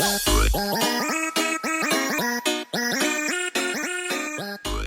Oh,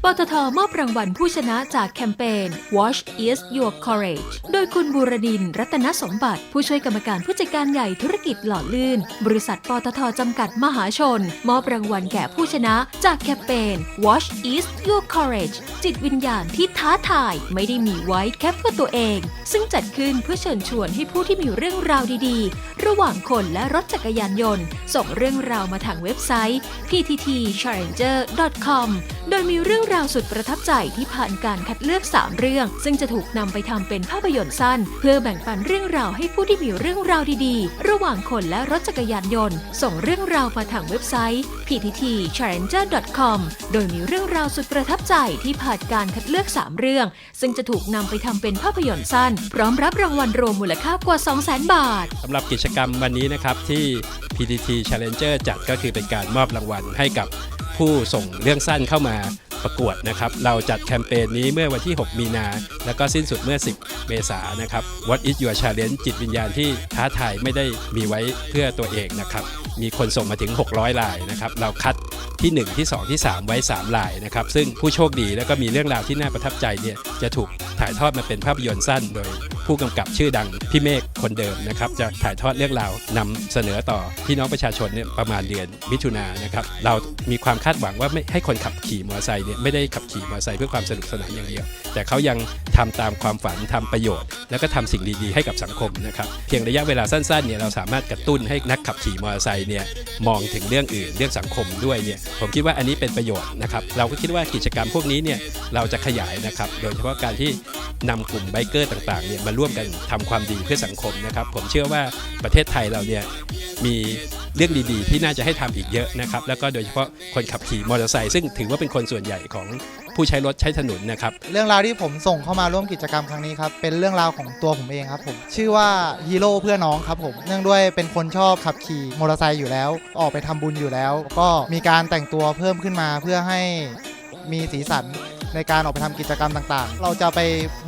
ปตทมอบรางวัลผู้ชนะจากแคมเปญ Watch is Your Courage โดยคุณบูรดินร์รัตนสมบัติ ผู้ช่วยกรรมการผู้จัดการใหญ่ธุรกิจหล่อลื่น บริษัทปตทจำกัดมหาชน มอบรางวัลแก่ผู้ชนะจากแคมเปญ Watch is Your Courage จิตวิญญาณที่ท้าทายไม่ได้มีไว้แค่เพื่อตัวเอง ซึ่งจัดขึ้นเพื่อเชิญชวนให้ผู้ที่มีเรื่องราวดีๆ ระหว่างคนและรถจักรยานยนต์ ส่งเรื่องราวมาทางเว็บไซต์ pttchallenger.com โดยมีเรื่องราวสุดประทับใจที่ผ่านการคัดเลือก 3 เรื่อง ซึ่งจะถูกนำไปทำเป็นภาพยนตร์สั้น เพื่อแบ่งปันเรื่องราวให้ผู้ที่มีเรื่องราวดีๆ ระหว่างคนและรถจักรยานยนต์ ส่งเรื่องราวมาทางเว็บไซต์ pttchallenger.com โดยมีเรื่องราวสุดประทับใจที่ผ่านการคัดเลือก 3 เรื่อง ซึ่งจะถูกนำไปทำเป็นภาพยนตร์สั้น พร้อมรับรางวัลรวมมูลค่ากว่า 200,000 บาทสำหรับกิจกรรมวันนี้นะครับที่ PTT Challenger จัดก็คือเป็นการมอบรางวัลให้กับผู้ส่งเรื่องสั้นเข้ามา ประกวดนะครับ เราจัดแคมเปญนี้เมื่อวันที่ 6 มีนา แล้วก็สิ้นสุดเมื่อ 10 เมษายนนะครับ What is your challenge จิตวิญญาณที่ท้าทายไม่ได้มีไว้เพื่อตัวเองนะครับ มีคนส่งมาถึง 600ลายนะครับ เราคัดที่ 1 ที่ 2 ที่ 3 ไว้ 3 ลายนะครับ ซึ่งผู้โชคดีแล้วก็มีเรื่องราวที่น่าประทับใจเนี่ยจะถูกถ่ายทอดมาเป็นภาพยนตร์สั้นโดย ผู้กำกับชื่อดังพี่เมฆคนเดิมนะครับจะถ่ายทอดเรื่องราวนำเสนอต่อพี่น้องประชาชนเนี่ยประมาณเดือนมิถุนายนนะครับเรามีความคาดหวังว่าไม่ให้คนขับขี่มอเตอร์ไซค์เนี่ยไม่ได้ขับขี่มอเตอร์ไซค์เพื่อความสนุกสนานอย่างเดียว แต่เขายังทำตามความฝันทำประโยชน์ แล้วก็ทำสิ่งดีๆให้กับสังคมนะครับเพียงระยะเวลาสั้นๆเนี่ยเราสามารถกระตุ้นให้นักขับขี่มอเตอร์ไซค์เนี่ยมองถึงเรื่องอื่นเรื่องสังคมด้วยเนี่ยผมคิดว่าอันนี้เป็นประโยชน์นะครับเราก็คิดว่ากิจกรรมพวกนี้เนี่ยเราจะขยายนะครับโดยเฉพาะการที่ นำกลุ่มไบเกอร์ต่างๆเนี่ยมาร่วมกันทำความดีเพื่อสังคมนะครับ ผมเชื่อว่าประเทศไทยเราเนี่ยมีเรื่องดีๆ ที่น่าจะให้ทำอีกเยอะนะครับ แล้วก็โดยเฉพาะคนขับขี่มอเตอร์ไซค์ซึ่งถือว่าเป็นคนส่วนใหญ่ของผู้ใช้รถใช้ถนนนะครับ เรื่องราวที่ผมส่งเข้ามาร่วมกิจกรรมครั้งนี้ครับเป็นเรื่องราวของตัวผมเองครับผมชื่อว่าฮีโร่เพื่อน้องครับผมเนื่องด้วยเป็นคนชอบขับขี่มอเตอร์ไซค์อยู่แล้ว ออกไปทำบุญอยู่แล้ว ก็มีการแต่งตัวเพิ่มขึ้นมาเพื่อให้มีสีสัน ในการออกไปทำกิจกรรมต่างๆ เราจะไป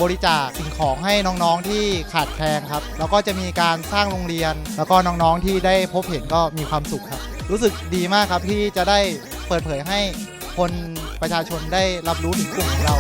บริจาคสิ่งของให้น้องๆที่ขาดแคลนครับ แล้วก็จะมีการสร้างโรงเรียน แล้วก็น้องๆที่ได้พบเห็นก็มีความสุขครับ รู้สึกดีมากครับที่จะได้เปิดเผยให้คนประชาชนได้รับรู้ถึงกลุ่มของเรา